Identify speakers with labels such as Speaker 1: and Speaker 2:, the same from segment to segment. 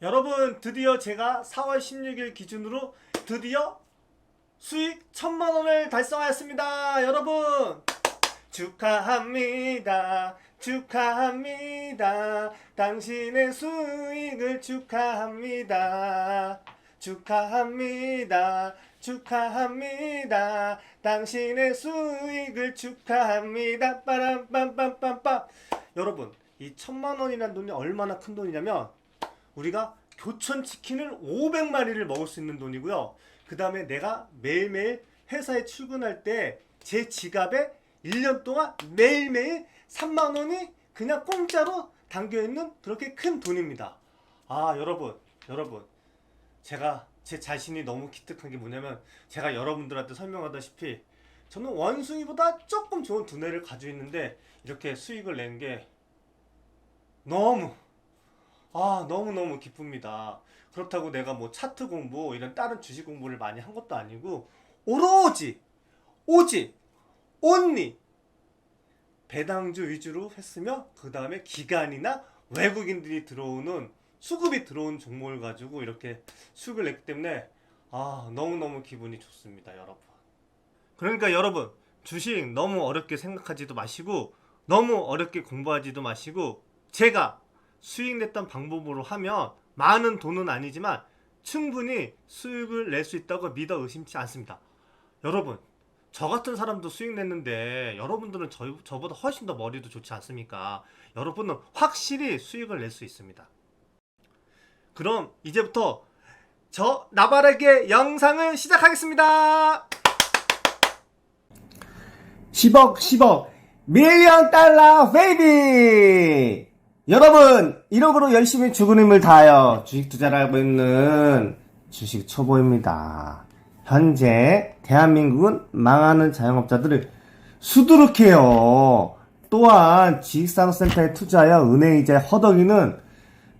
Speaker 1: 여러분 드디어 제가 4월 16일 기준으로 드디어 수익 천만 원을 달성하였습니다. 여러분 축하합니다. 축하합니다. 당신의 수익을 축하합니다. 축하합니다. 축하합니다. 당신의 수익을 축하합니다. 빠람빰빰빰빰. 여러분, 이 천만 원이라는 돈이 얼마나 큰 돈이냐면 우리가 교촌 치킨을 500마리를 먹을 수 있는 돈이고요. 그 다음에 내가 매일매일 회사에 출근할 때 제 지갑에 1년 동안 매일매일 3만 원이 그냥 공짜로 담겨 있는 그렇게 큰 돈입니다. 아, 여러분, 여러분. 제가 제 자신이 너무 기특한 게 뭐냐면 제가 여러분들한테 설명하다시피 저는 원숭이보다 조금 좋은 두뇌를 가지고 있는데 이렇게 수익을 낸 게 너무 아 너무너무 기쁩니다. 그렇다고 내가 뭐 차트 공부 이런 다른 주식 공부를 많이 한 것도 아니고 오로지 오직 온리 배당주 위주로 했으며 그 다음에 기관이나 외국인들이 들어오는 수급이 들어온 종목을 가지고 이렇게 수익을 냈기 때문에 아 너무너무 기분이 좋습니다 여러분 그러니까 여러분 주식 너무 어렵게 생각하지도 마시고 너무 어렵게 공부하지도 마시고 제가 수익 냈던 방법으로 하면 많은 돈은 아니지만 충분히 수익을 낼 수 있다고 믿어 의심치 않습니다 여러분 저 같은 사람도 수익 냈는데 여러분들은 저, 저보다 훨씬 더 머리도 좋지 않습니까? 여러분은 확실히 수익을 낼 수 있습니다. 그럼 이제부터 저 나발에게 영상을 시작하겠습니다.
Speaker 2: 10억, 10억, 밀리언 달러 베이비! 여러분, 1억으로 열심히 죽은 힘을 다하여 주식 투자를 하고 있는 주식 초보입니다. 현재 대한민국은 망하는 자영업자들을 수두룩해요. 또한 지식산업센터에 투자하여 은행 이자에 허덕이는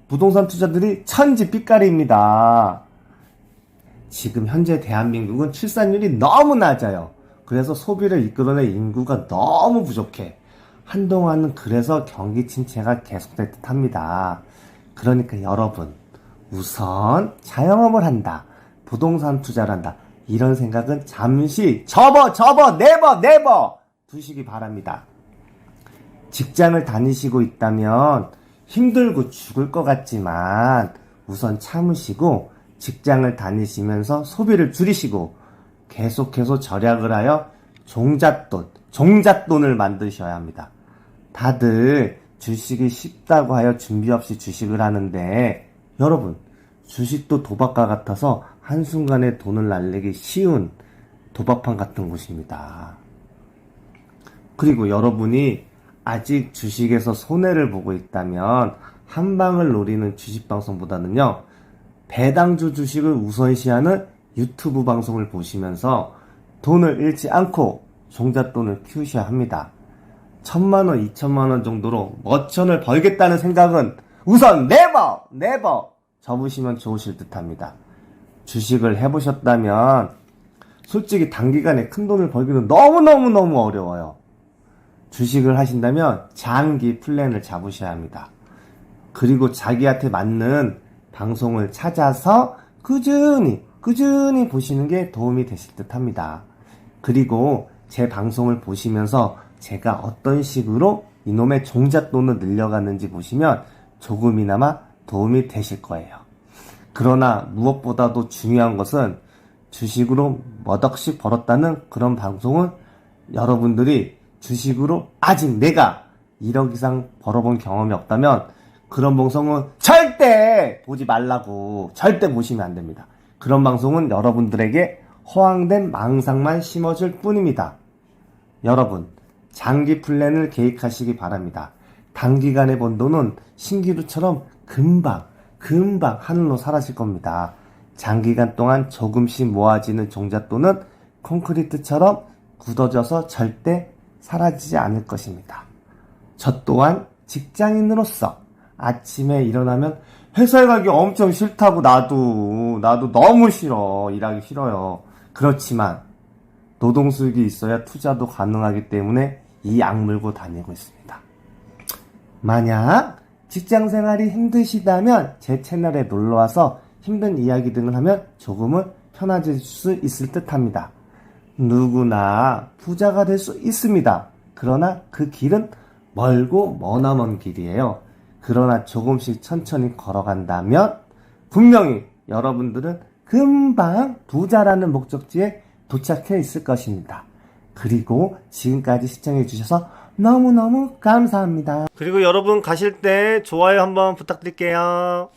Speaker 2: 부동산 투자들이 천지 삐까리입니다. 지금 현재 대한민국은 출산율이 너무 낮아요. 그래서 소비를 이끌어낼 인구가 너무 부족해. 한동안은 그래서 경기 침체가 계속될 듯 합니다. 그러니까 여러분, 우선 자영업을 한다. 부동산 투자를 한다. 이런 생각은 잠시 접어, 접어, 네버, 네버! 두시기 바랍니다. 직장을 다니시고 있다면 힘들고 죽을 것 같지만 우선 참으시고 직장을 다니시면서 소비를 줄이시고 계속해서 절약을 하여 종잣돈, 종잣돈을 만드셔야 합니다. 다들 주식이 쉽다고 하여 준비 없이 주식을 하는데 여러분 주식도 도박과 같아서 한순간에 돈을 날리기 쉬운 도박판 같은 곳입니다. 그리고 여러분이 아직 주식에서 손해를 보고 있다면 한 방을 노리는 주식 방송보다는요 배당주 주식을 우선시하는 유튜브 방송을 보시면서 돈을 잃지 않고 종잣돈을 키우셔야 합니다. 천만 원, 이천만 원 정도로 몇천을 벌겠다는 생각은 우선 네버! 네버! 접으시면 좋으실 듯 합니다. 주식을 해보셨다면 솔직히 단기간에 큰 돈을 벌기는 너무너무너무 어려워요. 주식을 하신다면 장기 플랜을 잡으셔야 합니다. 그리고 자기한테 맞는 방송을 찾아서 꾸준히, 꾸준히 보시는 게 도움이 되실 듯 합니다. 그리고 제 방송을 보시면서 제가 어떤 식으로 이놈의 종잣돈을 늘려갔는지 보시면 조금이나마 도움이 되실 거예요. 그러나 무엇보다도 중요한 것은 주식으로 몇 억씩 벌었다는 그런 방송은 여러분들이 주식으로 아직 내가 1억 이상 벌어본 경험이 없다면 그런 방송은 절대 보지 말라고 절대 보시면 안 됩니다. 그런 방송은 여러분들에게 허황된 망상만 심어줄 뿐입니다. 여러분, 장기 플랜을 계획하시기 바랍니다. 단기간에 번 돈은 신기루처럼 금방, 금방 하늘로 사라질 겁니다. 장기간 동안 조금씩 모아지는 종잣돈은 콘크리트처럼 굳어져서 절대 사라지지 않을 것입니다. 저 또한 직장인으로서 아침에 일어나면 회사에 가기 엄청 싫다고 나도, 나도 너무 싫어. 일하기 싫어요. 그렇지만 노동 수익이 있어야 투자도 가능하기 때문에 이 악물고 다니고 있습니다. 만약 직장 생활이 힘드시다면 제 채널에 놀러와서 힘든 이야기 등을 하면 조금은 편해질 수 있을 듯 합니다. 누구나 부자가 될 수 있습니다. 그러나 그 길은 멀고 머나먼 길이에요. 그러나 조금씩 천천히 걸어간다면 분명히 여러분들은 금방 부자라는 목적지에 도착해 있을 것입니다. 그리고 지금까지 시청해 주셔서 너무너무 감사합니다.
Speaker 1: 그리고 여러분 가실 때 좋아요 한번 부탁드릴게요.